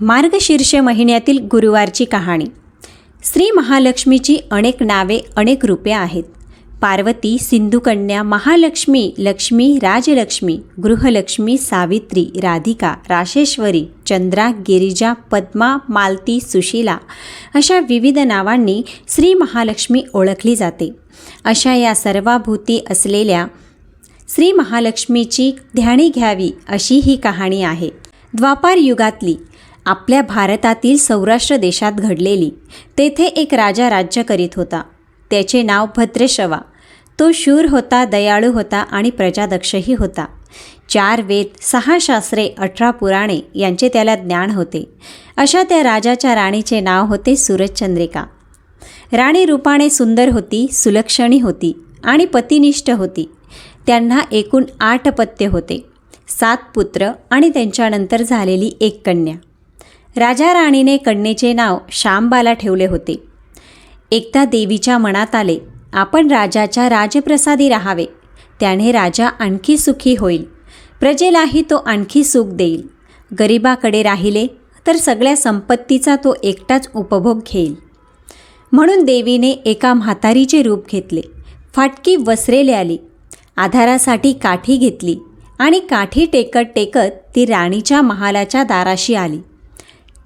मार्गशीर्ष महिन्यातील गुरुवारची कहाणी. श्री महालक्ष्मीची अनेक नावे अनेक रूपे आहेत. पार्वती सिंधुकन्या महालक्ष्मी लक्ष्मी राजलक्ष्मी गृहलक्ष्मी सावित्री राधिका राशेश्वरी चंद्रा गिरिजा पद्मा मालती सुशीला अशा विविध नावांनी श्री महालक्ष्मी ओळखली जाते. अशा या सर्वाभूती असलेल्या श्री महालक्ष्मीची ध्यानी घ्यावी अशी ही कहाणी आहे. द्वापार युगातली आपल्या भारतातील सौराष्ट्र देशात घडलेली. तेथे एक राजा राज्य करीत होता. त्याचे नाव भद्रशवा. तो शूर होता दयाळू होता आणि प्रजादक्षही होता. चार वेद सहा शास्त्रे अठरा पुराणे यांचे त्याला ज्ञान होते. अशा त्या राजाच्या राणीचे नाव होते सूरजचंद्रिका. राणी रूपाने सुंदर होती सुलक्षणी होती आणि पतिनिष्ठ होती. त्यांना एकूण आठ पत्य होते. सात पुत्र आणि त्यांच्यानंतर झालेली एक कन्या. राजा राणीने कन्येचे नाव श्यामबाला ठेवले होते. एकदा देवीच्या मनात आले आपण राजाच्या राजप्रसादी राहावे. त्याने राजा आणखी सुखी होईल. प्रजेलाही तो आणखी सुख देईल. गरिबाकडे राहिले तर सगळ्या संपत्तीचा तो एकटाच उपभोग घेईल. म्हणून देवीने एका म्हातारीचे रूप घेतले. फाटकी वसरेले आली. आधारासाठी काठी घेतली आणि काठी टेकत टेकत ती राणीच्या महालाच्या दाराशी आली.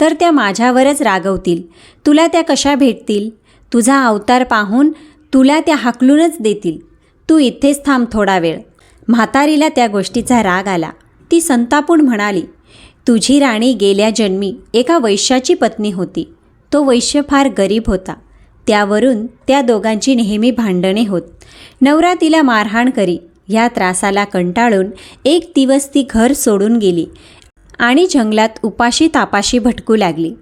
तर त्या माझ्यावरच रागवतील. तुला त्या कशा भेटतील? तुझा अवतार पाहून तुला त्या हाकलूनच देतील. तू इथेच थांब थोडा वेळ. म्हातारीला त्या गोष्टीचा राग आला. ती संतापून म्हणाली तुझी राणी गेल्या जन्मी एका वैश्याची पत्नी होती. तो वैश्य फार गरीब होता. त्यावरून त्या दोघांची नेहमी भांडणे होत. नवरा तिला मारहाण करी. ह्या त्रासाला कंटाळून एक दिवस ती घर सोडून गेली. आणि जंगलात उपाशी तापाशी भटकू लागली.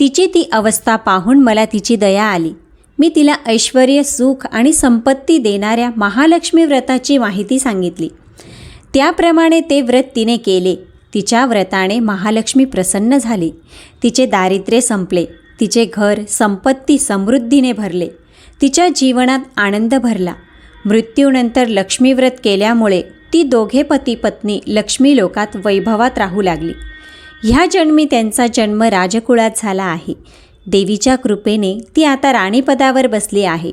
तिची ती अवस्था पाहून मला तिची दया आली. मी तिला ऐश्वर सुख आणि संपत्ती देणाऱ्या महालक्ष्मी व्रताची माहिती सांगितली. त्याप्रमाणे ते व्रत तिने केले. तिच्या व्रताने महालक्ष्मी प्रसन्न झाली. तिचे दारिद्र्य संपले. तिचे घर संपत्ती समृद्धीने भरले. तिच्या जीवनात आनंद भरला. मृत्यूनंतर लक्ष्मीव्रत केल्यामुळे ती दोघे पती पत्नी लक्ष्मी लोकात वैभवात राहू लागली. ह्या जन्मी त्यांचा जन्म राजकुळात झाला आहे. देवीच्या कृपेने ती आता राणीपदावर बसली आहे.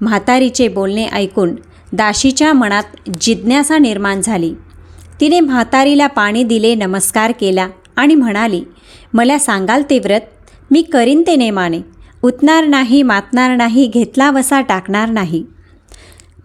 म्हातारीचे बोलणे ऐकून दाशीच्या मनात जिज्ञासा निर्माण झाली. तिने म्हातारीला पाणी दिले नमस्कार केला आणि म्हणाली मला सांगाल ते व्रत? मी करीन ते नेमाने. उतणार नाही मातणार नाही घेतला वसा टाकणार नाही.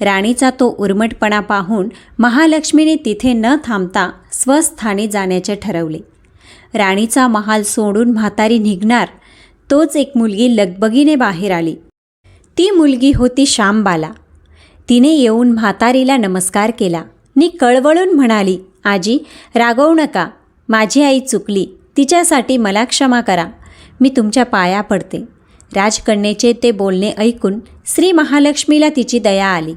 राणीचा तो उर्मटपणा पाहून महालक्ष्मीने तिथे न थांबता स्वस्थानी जाण्याचे ठरवले. राणीचा महाल सोडून म्हातारी निघणार तोच एक मुलगी लगबगीने बाहेर आली. ती मुलगी होती श्यामबाला. तिने येऊन म्हातारीला नमस्कार केला. नी कळवळून म्हणाली आजी रागवू नका. माझी आई चुकली. तिच्यासाठी मला क्षमा करा. मी तुमच्या पाया पडते. राजकन्येचे ते बोलणे ऐकून श्री महालक्ष्मीला तिची दया आली.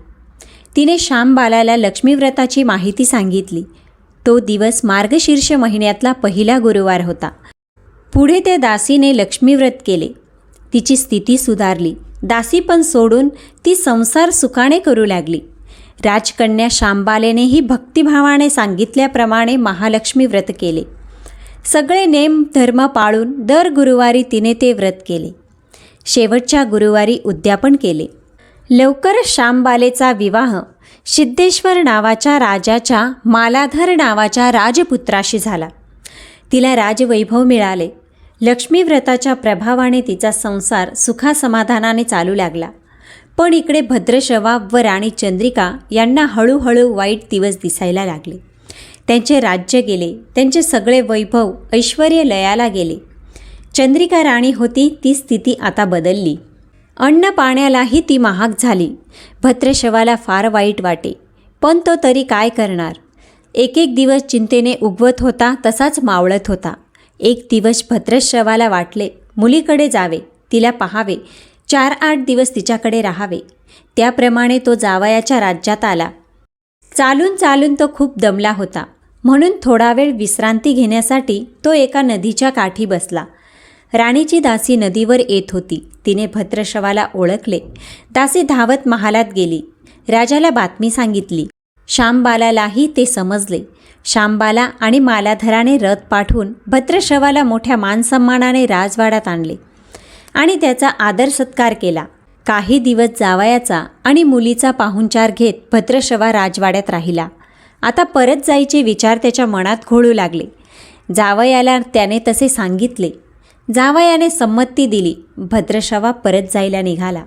तिने श्यामबालाला लक्ष्मीव्रताची माहिती सांगितली. तो दिवस मार्गशीर्ष महिन्यातला पहिला गुरुवार होता. पुढे त्या दासीने लक्ष्मीव्रत केले. तिची स्थिती सुधारली. दासी पण सोडून ती संसार सुखाने करू लागली. राजकन्या शांबालेनेही भक्तिभावाने सांगितल्याप्रमाणे महालक्ष्मी व्रत केले. सगळे नेम धर्म पाळून दर गुरुवारी तिने ते व्रत केले. शेवटच्या गुरुवारी उद्यापन केले. लवकर श्यामबालेचा विवाह सिद्धेश्वर नावाच्या राजाच्या मालाधर नावाच्या राजपुत्राशी झाला. तिला राजवैभव मिळाले. लक्ष्मीव्रताच्या प्रभावाने तिचा संसार सुखासमाधानाने चालू लागला. पण इकडे भद्रशवा व राणी चंद्रिका यांना हळूहळू वाईट दिवस दिसायला लागले. त्यांचे राज्य गेले. त्यांचे सगळे वैभव ऐश्वर लयाला गेले. चंद्रिका राणी होती ती स्थिती आता बदलली. अन्न पाण्यालाही ती महाग झाली. भद्रशवाला फार वाईट वाटे. पण तो तरी काय करणार? एक एक दिवस चिंतेने उगवत होता तसाच मावळत होता. एक दिवस भद्रशवाला वाटले मुलीकडे जावे तिला पाहावे चार आठ दिवस तिच्याकडे राहावे. त्याप्रमाणे तो जावयाच्या राज्यात आला. चालून चालून तो खूप दमला होता. म्हणून थोडा वेळ विश्रांती घेण्यासाठी तो एका नदीच्या काठी बसला. राणीची दासी नदीवर येत होती. तिने भद्रशवाला ओळखले. दासी धावत महालात गेली. राजाला बातमी सांगितली. श्यामबालालाही ते समजले. श्यामबाला आणि मालाधराने रथ पाठवून भद्रशवाला मोठ्या मानसन्मानाने राजवाड्यात आणले आणि त्याचा आदर सत्कार केला. काही दिवस जावयाचा आणि मुलीचा पाहुणचार घेत भद्रशवा राजवाड्यात राहिला. आता परत जायचे विचार त्याच्या मनात घोळू लागले. जावयाला त्याने तसे सांगितले. जावयाने संमती दिली. भद्रशवा परत जायला निघाला.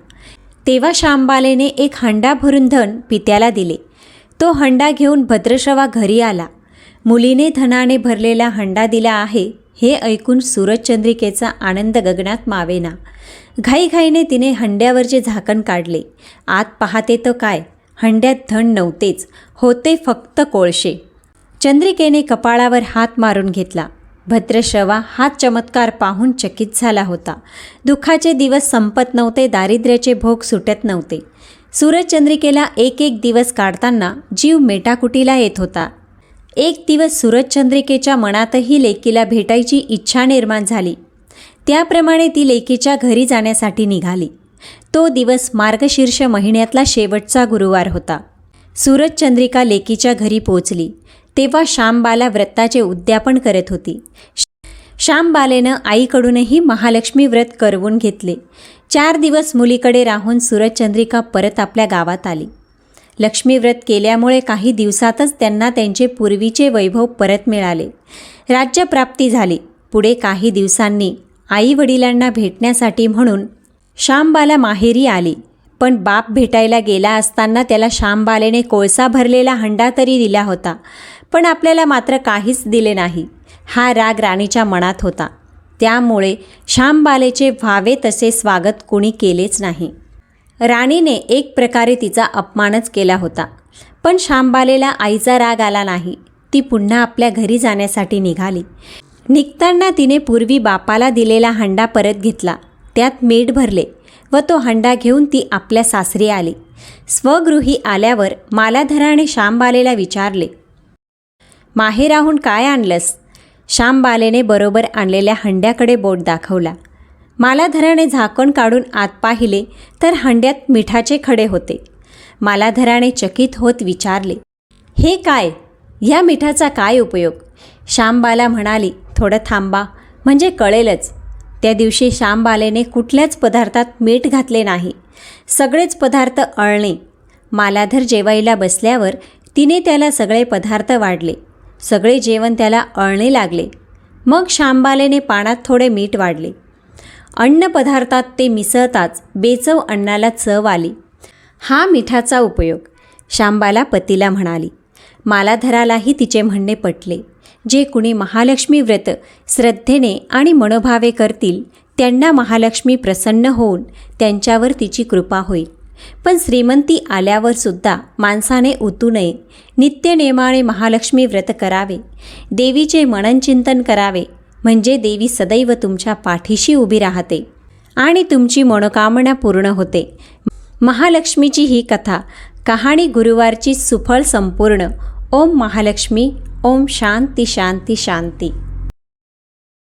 तेव्हा शांबालेने एक हंडा भरून धन पित्याला दिले. तो हंडा घेऊन भद्रशवा घरी आला. मुलीने धनाने भरलेला हंडा दिला आहे हे ऐकून सूरजचंद्रिकेचा आनंद गगनात मावेना. घाईघाईने तिने हंड्यावरचे झाकण काढले. आत पाहते तर काय? हंड्यात धन नव्हतेच. होते फक्त कोळशे. चंद्रिकेने कपाळावर हात मारून घेतला. भद्रशवा हा चमत्कार पाहून चकित झाला होता. दुःखाचे दिवस संपत नव्हते दारिद्र्याचे भोग सुटत नव्हते. सूरजचंद्रिकेला एक एक दिवस काढताना जीव मेटाकुटीला येत होता. एक दिवस सूरजचंद्रिकेच्या मनातही लेकीला भेटायची इच्छा निर्माण झाली. त्याप्रमाणे ती लेकीच्या घरी जाण्यासाठी निघाली. तो दिवस मार्गशीर्ष महिन्यातला शेवटचा गुरुवार होता. सूरजचंद्रिका लेकीच्या घरी पोचली तेव्हा श्यामबाला व्रताचे उद्यापन करत होती. श्यामबालेनं आईकडूनही महालक्ष्मी व्रत करवून घेतले. चार दिवस मुलीकडे राहून सूरजचंद्रिका परत आपल्या गावात आली. लक्ष्मी व्रत केल्यामुळे काही दिवसातच त्यांना त्यांचे पूर्वीचे वैभव परत मिळाले. राज्यप्राप्ती झाली. पुढे काही दिवसांनी आई वडिलांना भेटण्यासाठी म्हणून श्यामबाला माहेरी आली. पण बाप भेटायला गेला असताना त्याला श्यामबालेने कोळसा भरलेला हंडा तरी दिला होता. पण आपल्याला मात्र काहीच दिले नाही. हा राग राणीच्या मनात होता. त्यामुळे श्यामबालेचे व्हावे तसे स्वागत कोणी केलेच नाही. राणीने एक प्रकारे तिचा अपमानच केला होता. पण श्यामबालेला आईचा राग आला नाही. ती पुन्हा आपल्या घरी जाण्यासाठी निघाली. निघताना तिने पूर्वी बापाला दिलेला हंडा परत घेतला. त्यात मीठ भरले व तो हंडा घेऊन ती आपल्या सासरी आली. स्वगृही आल्यावर मालाधराने श्यामबालेला विचारले माहेराहून काय आणलंस? श्यामबालेने बरोबर आणलेल्या हंड्याकडे बोट दाखवला. मालाधराने झाकण काढून आत पाहिले तर हंड्यात मिठाचे खडे होते. मालाधराने चकित होत विचारले हे काय? ह्या मिठाचा काय उपयोग? श्यामबाला म्हणाली थोडं थांबा म्हणजे कळेलच. त्या दिवशी श्यामबालेने कुठल्याच पदार्थात मीठ घातले नाही. सगळेच पदार्थ अळणे. मालाधर जेवायला बसल्यावर तिने त्याला सगळे पदार्थ वाढले. सगळे जेवण त्याला अळणे लागले. मग शांबालेने पाण्यात थोडे मीठ वाढले. अन्नपदार्थात ते मिसळताच बेचव अन्नाला चव आली. हा मिठाचा उपयोग श्यामबाला पतीला म्हणाली. मालाधरालाही तिचे म्हणणे पटले. जे कुणी महालक्ष्मी व्रत श्रद्धेने आणि मनोभावे करतील त्यांना महालक्ष्मी प्रसन्न होऊन त्यांच्यावर तिची कृपा होईल. पण श्रीमंती आल्यावर सुद्धा माणसाने उतू नये. नित्यनेमाने महालक्ष्मी व्रत करावे. देवीचे मननचिंतन करावे. म्हणजे देवी सदैव तुमच्या पाठीशी उभी राहते. आणि तुमची मनोकामना पूर्ण होते. महालक्ष्मीची ही कथा कहाणी गुरुवारची सुफळ संपूर्ण. ओम महालक्ष्मी ओम शांती शांती शांती.